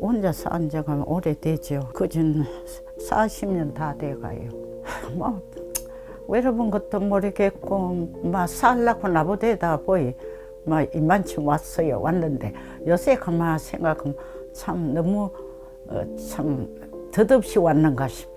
혼자 산 지가 오래되죠. 그전 40년 다 돼가요. 뭐 외로운 것도 모르겠고 막 살라고 나보대다 보이 막 이만큼 왔어요. 왔는데 요새 가만 생각하면 참 너무 어, 참 덧없이 왔는가 싶어요.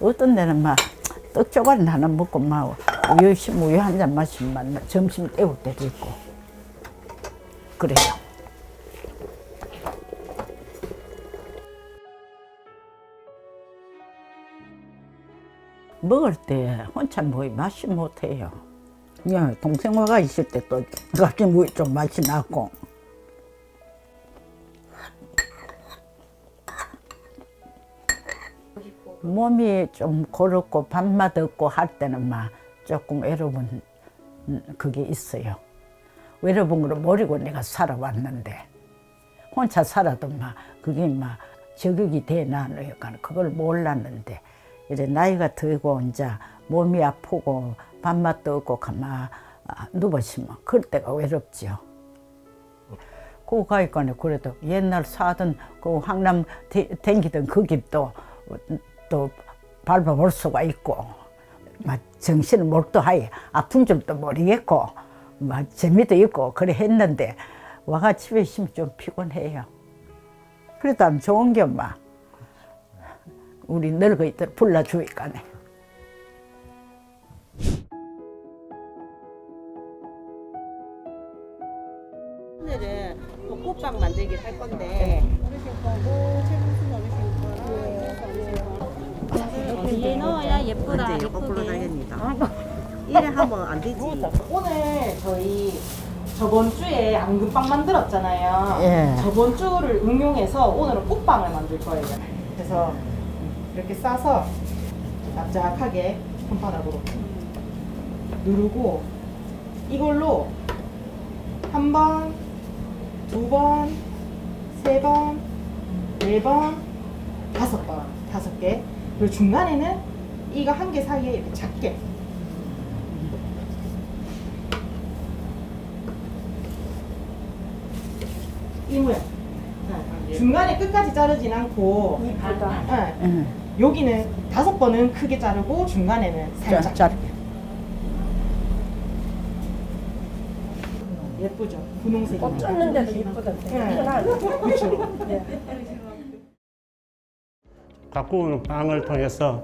어떤 데는 막 떡 조각 하나 먹고 막 우유 우유 한 잔 마시면 막 점심 때울 때도 있고 그래요. 먹을 때 혼자 뭐 맛이 못해요. 야, 동생 와가 있을 때 또 같이 뭐좀 맛이 나고. 몸이 좀 고렇고 밥맛 없고 할 때는 막 조금 외로운 음, 그게 있어요. 외로운 걸 모르고 내가 살아왔는데 혼자 살아도 막 그게 막 적응이 되나 약간 그걸 몰랐는데 이제 나이가 들고 이제 몸이 아프고 밥맛도 없고 가만 아, 누워있으면 그럴 때가 외롭죠. 그 가니까는 그래도 옛날 사던 그 황남 대- 댕기던 그 길도 또 밟아볼 수가 있고 막 정신을 몰두하에 아픈 줄도 모르겠고 막 재미도 있고 그래 했는데 와가 집에 있으면 좀 피곤해요. 그래도 안 좋은 게 엄마 우리 늙어이들 불러주니까네. 오늘은 벚꽃빵 만들기를 할 건데 뒤에 넣어야 예쁘다. 이제 이거 거꾸로 예쁘게. 다닙니다. 이래 하면 안 되지. 오늘 저희 저번 주에 앙금빵 만들었잖아요. 예. 저번 주를 응용해서 오늘은 꽃빵을 만들 거예요. 그래서 이렇게 싸서 납작하게 손바닥으로 누르고 이걸로 한 번, 두 번, 세 번, 네 번, 다섯 번, 다섯 개. 그리고 중간에는 이거 한 개 사이에 이렇게 작게 이 모양. 네. 중간에 끝까지 자르진 않고, 네. 응. 여기는 다섯 번은 크게 자르고 중간에는 살짝. 자, 자, 예쁘죠? 분홍색이. 꽃 쫓는데도 예쁘던데. 네. 그렇죠. 가꾸는 빵을 통해서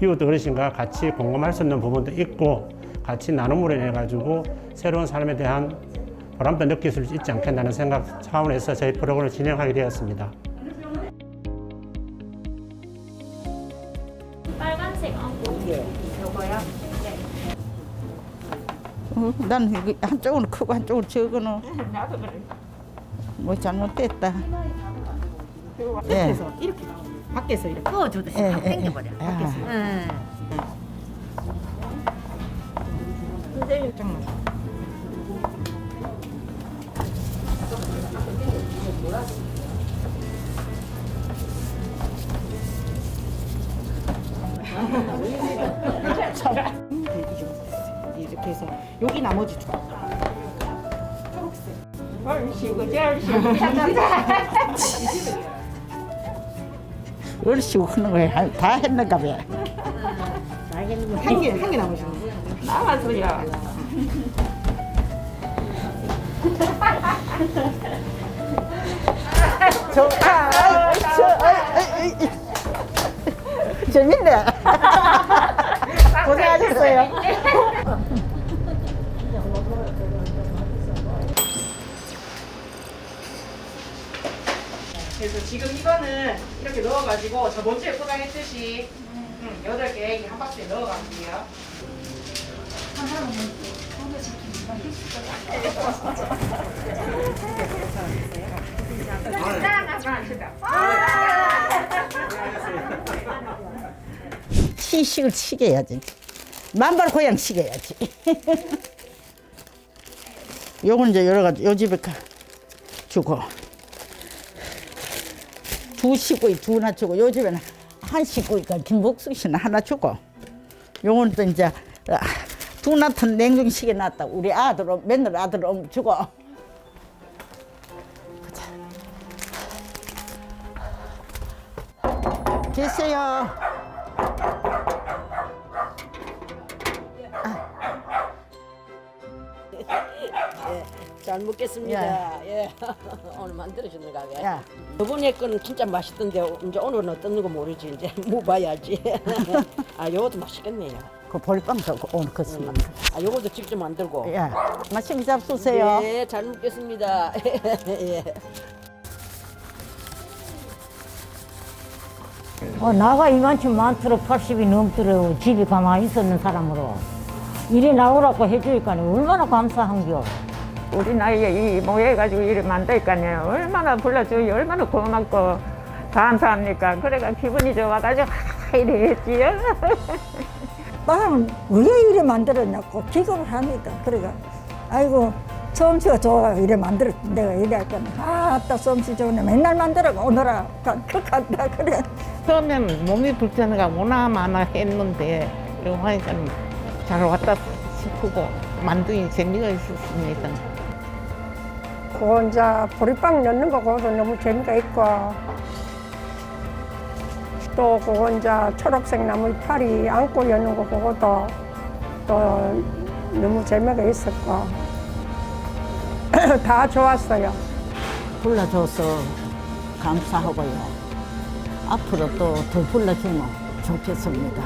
이웃 어르신과 같이 공감할 수 있는 부분도 있고 같이 나눔으로 해가지고 새로운 삶에 대한 보람도 느낄 수 있지 않겠다는 생각 차원에서 저희 프로그램을 진행하게 되었습니다. 빨간색 안고. 요거요? 어, 난 이거 한쪽은 크고 한쪽은 적어는 나도 그래. 뭐 잘못됐다. 예. 이렇게. 밖에서 이렇게. 구워줘도 예, 확 예, 땡겨버려. 예. 아. 응. 잠깐만. 이렇게 해서 여기 나머지 줘. 초록색. 얼씨구 절씨구 찾아자. 얼씨구 하는 거야. 다 했는가 봐. 한 개, 한 개 남으시는 거예요. 나만 소리야. 좋다. 아이, 저, 아이, 아이. 재밌네. 고생하셨어요. 그래서 지금 이거는 이렇게 넣어가지고 저번 주에 포장했듯이 음, 여덟 개한 박스에 넣어가면 시식을 시켜야지. 만발 고양 시켜야지. 요건 이제 여러 가지 요 집에 가 주고 두 식구이 두 하나 주고 요 집에는 한 식구이가 김복숙 씨는 하나 주고 요건 또 이제 아, 두 나튼 냉동식에 놨다. 우리 아들 맨날 아들 엄 주고. 계세요. 잘 먹겠습니다. 예. 오늘 만들어 주는 가게. 야. 저번에 거는 진짜 맛있던데 이제 오늘은 어떤 거 모르지 이제 먹어봐야지. 아 요것도 맛있겠네요. 그 보리빵도 오늘 그스 만들. 아 요것도 직접 만들고. 야, 맛있게 잡수세요. 예, 잘 먹겠습니다. 예. 어, 나가 이만큼 많도록 80이 넘도록 집에 가만히 있었는 사람으로 일이 나오라고 해주니까 얼마나 감사한겨. 우리 나이에 이 모여가지고 일을 만드니까요. 얼마나 불러주니 얼마나 고맙고 감사합니까. 그래가 기분이 좋아가지고 하, 이래 했지요. 빵을 왜 이래 만들었냐고 기겁을 합니다. 그래가 아이고 솜씨가 좋아 이래 만들었 내가 이래 할거는 아따 솜씨 좋네 맨날 만들어 오너라 간다 그래 처음에는 몸이 불편해가 뭐나 마나 했는데 이거 하니까 잘 왔다 싶고 만두니 재미가 있었습니다. 그거 이제 보리빵 넣는 거 그것도 너무 재미가 있고 또 그거 이제 초록색 나무 이파리 안고 여는 거 그것도 또 너무 재미가 있었고 다 좋았어요. 불러줘서 감사하고요. 앞으로 또 더 불러주면 좋겠습니다.